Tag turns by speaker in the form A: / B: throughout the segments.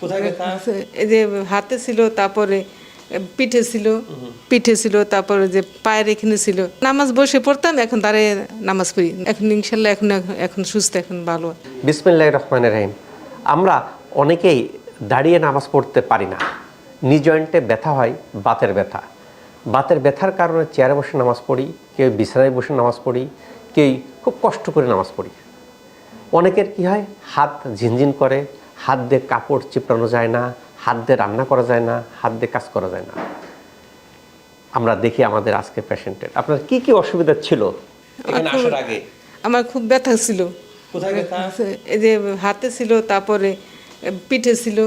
A: কোথায়
B: এই যে হাতে ছিল তারপরে পিঠে ছিল পিঠে ছিল তারপরে যে পায়ের এখানে ছিল। নামাজ বসে পড়তাম এখন দাঁড়িয়ে নামাজ পড়ি। এখন ইনশাল্লাহ এখন এখন সুস্থ এখন ভালো।
A: বিসমিল্লাহ রহমান রহিম। আমরা অনেকেই দাঁড়িয়ে নামাজ পড়তে পারি না। নি জয়েন্টে ব্যথা হয় বাতের ব্যথা। বাতের ব্যথার কারণে চেয়ারে বসে নামাজ পড়ি কেউ বিছানায় বসে নামাজ পড়ি কেউ খুব কষ্ট করে নামাজ পড়ি। অনেকের কি হয় হাত ঝিনঝিন করে হাত দিয়ে কাপড় চিপড়ানো যায় না হাত দিয়ে রান্না করা যায় না হাত দিয়ে কাজ করা যায় না। আমরা দেখি আমাদের আজকে পেশেন্টের। আপনার কি কি অসুবিধা ছিল? এখানে আসার আগে।
B: আমার খুব ব্যথা ছিল। এই যে হাতে ছিল তারপরে পিঠে ছিল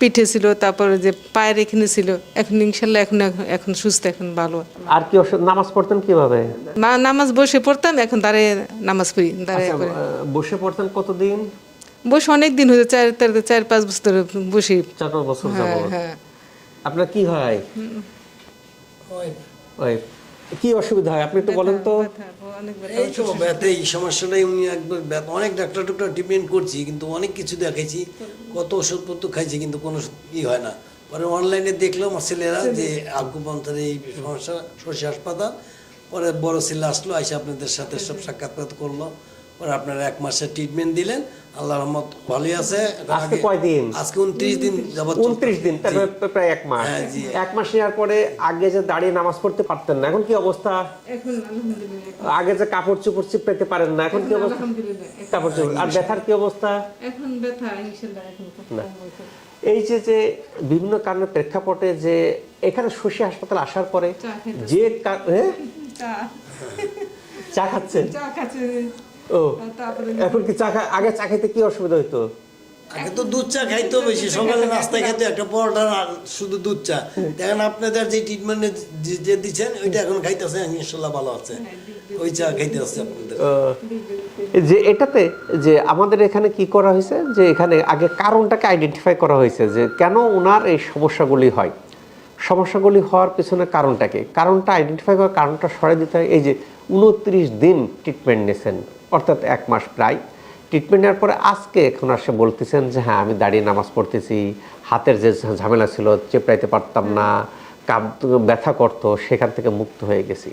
B: পিঠে ছিল তারপরে যে পায়ের এখানে ছিল। এখন ইনশাল্লাহ এখন এখন সুস্থ এখন ভালো।
A: আর কি ওষুধ নামাজ পড়তেন কীভাবে?
B: মা নামাজ বসে পড়তাম এখন দাঁড়িয়ে নামাজ পড়ি দাঁড়িয়ে
A: আচ্ছা, বসে পড়তেন কতদিন?
B: বসে অনেক দিন হয়েছে চার চার চার পাঁচ বছর ধরে বসি।
A: চার পাঁচ বছর
B: হ্যাঁ
A: যাবত
B: হ্যাঁ।
A: আপনার কি হয়? ওই কি অসুবিধা হয়? আপনি একটু বলেন তো।
B: অনেক
C: এই তো ব্যথা এই সমস্যাটাই উনি একবার ব্যথা অনেক ডাক্তার টাক্তার ট্রিটমেন্ট করছি কিন্তু অনেক কিছু দেখাইছি। কত ওষুধপত্র খাইছি কিন্তু কোনো ই হয় না। পরে অনলাইনে দেখল আমার ছেলেরা যে আকুপন্থার এই সমস্যা শশী হাসপাতাল। পরে বড় ছেলে আসলো এসে আপনাদের সাথে সব সাক্ষাৎকার করল। পরে আপনারা এক মাসের ট্রিটমেন্ট দিলেন। আল্লাহ রহমত ভালোই আছে।
A: আজকে কয়দিন?
C: আজকে উনত্রিশ দিন যাবত
A: উনত্রিশ দিন তার মানে প্রায় এক মাস।
C: হ্যাঁ, জি।
A: এক মাস নেওয়ার পরে আগে যে দাঁড়িয়ে নামাজ পড়তে পারতেন না এখন কি অবস্থা?
B: এখন আলহামদুলিল্লাহ।
A: আগে যে কাপড় চোপড় চিপড়াতে পারেন না এখন কি অবস্থা?
B: আলহামদুলিল্লাহ।
A: কাপড় চোপড়। আর ব্যথার কি অবস্থা?
B: এখন ব্যথা খুব
A: এই যে যে বিভিন্ন কারণে প্রেক্ষাপটে যে এখানে শশী হাসপাতাল আসার পরে যে কা- হ্যাঁ?
B: চা
A: খাচ্ছেন?
B: চা খাচ্ছে।
A: ও
B: তারপরে
A: এখন কি চা আগে চা খেতে কি অসুবিধা হইতো?
C: আগে তো দুধ চা খাইতো বেশি সকালে নাস্তায় খাইতো একটা পরোটা আর শুধু দুধ চা। দেখেন আপনাদের যে ট্রিটমেন্ট যে দিচ্ছেন ওইটা এখন খাইতেছে ইনশাল্লাহ ভালো আছে। ওই চা খাইতে আছে আপনাদের
A: যে এটাতে যে আমাদের এখানে কি করা হয়েছে? যে এখানে আগে কারণটাকে আইডেন্টিফাই করা হয়েছে যে কেন ওনার এই সমস্যাগুলি হয়। সমস্যাগুলি হওয়ার পিছনে কারণটাকে কারণটা আইডেন্টিফাই করার কারণটা সরাই দিতে হয়। এই যে উনত্রিশ দিন ট্রিটমেন্ট নিয়েছেন। অর্থাৎ এক মাস প্রায়। ট্রিটমেন্ট নেওয়ার পরে আজকে এখন আসে বলতেছেন যে হ্যাঁ আমি দাঁড়িয়ে নামাজ পড়তেছি। হাতের যে ঝামেলা ছিল, চেপড়াইতে পারতাম না, কাপ ব্যথা করতো, সেখান থেকে মুক্ত হয়ে গেছি।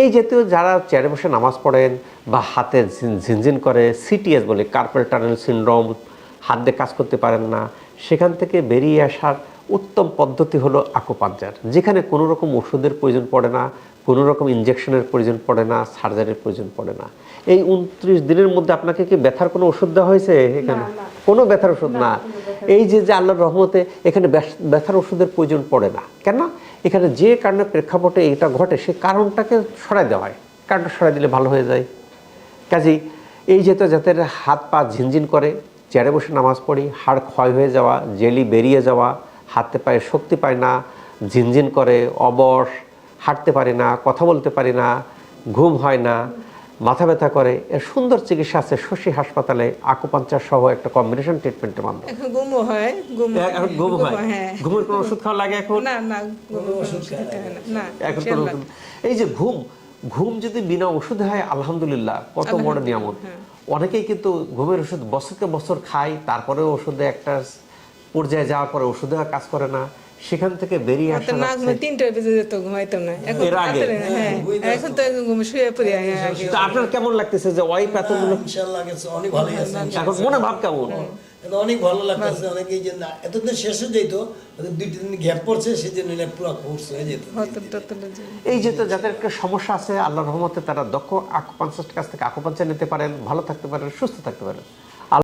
A: এই জাতীয় যারা চেয়ারে বসে নামাজ পড়েন বা হাতে ঝিনঝিন করে সিটিএস বলে কার্পেল টানেল সিনড্রোম হাত দিয়ে কাজ করতে পারেন না, সেখান থেকে বেরিয়ে আসার উত্তম পদ্ধতি হলো আকুপাঞ্চার যেখানে কোনো রকম ওষুধের প্রয়োজন পড়ে না কোনো রকম ইঞ্জেকশনের প্রয়োজন পড়ে না সার্জারির প্রয়োজন পড়ে না। এই উনত্রিশ দিনের মধ্যে আপনাকে কি ব্যথার কোনো ওষুধ দেওয়া হয়েছে এখানে? কোনো ব্যথার ওষুধ না এই যে যে আল্লাহর রহমতে এখানে ব্যথার ওষুধের প্রয়োজন পড়ে না। কেন এখানে যে কারণে প্রেক্ষাপটে এটা ঘটে সে কারণটাকে সরাই দেওয়া হয়। কারণটা সরাই দিলে ভালো হয়ে যায়। কাজেই এই যেহেতু যাতে হাত পা ঝিনঝিন করে চেয়ারে বসে নামাজ পড়ি হাড় ক্ষয় হয়ে যাওয়া জেলি বেরিয়ে যাওয়া হাতে পায়ে শক্তি পায় না ঝিনঝিন করে অবশ হাঁটতে পারি না কথা বলতে পারি না ঘুম হয় না মাথা ব্যথা করে। এর সুন্দর চিকিৎসা আছে শশী হাসপাতালে আকুপাঞ্চার সহ একটা কম্বিনেশন ট্রিটমেন্টের মাধ্যমে।
B: এখন ঘুমও হয় ঘুম
A: ঘুম হয়
B: হ্যাঁ।
A: ঘুমের কোনো ওষুধ খাওয়া লাগে এখন?
B: না না ঘুম হয় না না
A: এখন কোনো এই যে ঘুম ঘুম যদি বিনা ওষুধে হয় আলহামদুলিল্লাহ কত বড় নিয়ামত। অনেকেই কিন্তু ঘুমের ওষুধ বছরকে বছর খায় তারপরে ওষুধে একটা পর্যায়ে যাওয়ার পরে ওষুধে কাজ করে না সেখান থেকে বেরিয়ে
B: তো
A: আসা
B: না তিনটা বেজে যেত ঘুমাইতাম না। এখন
A: এর আগে?
B: হ্যাঁ। এখন তো ঘুমে শুয়ে পড়ি আগে।
A: তো আপনার কেমন লাগতেছে যে ওই এতগুলো
C: ইনশাল্লাহ গেছে অনেক ভালোই আছে
A: এখন মনে ভাব কেমন?
C: অনেক ভালো লাগতেছে অনেকে এই যে না এতদিন শেষ হয়ে যেত দুই তিন দিন গ্যাপ পড়ছে সেই জন্য পুরো কোর্স হয়ে যেত।
A: এই যে তো যাদের একটা সমস্যা আছে আল্লাহ রহমতে তারা দক্ষ আকুপাঞ্চার কাছ থেকে আকুপাঞ্চার নিতে পারেন ভালো থাকতে পারেন সুস্থ থাকতে পারেন।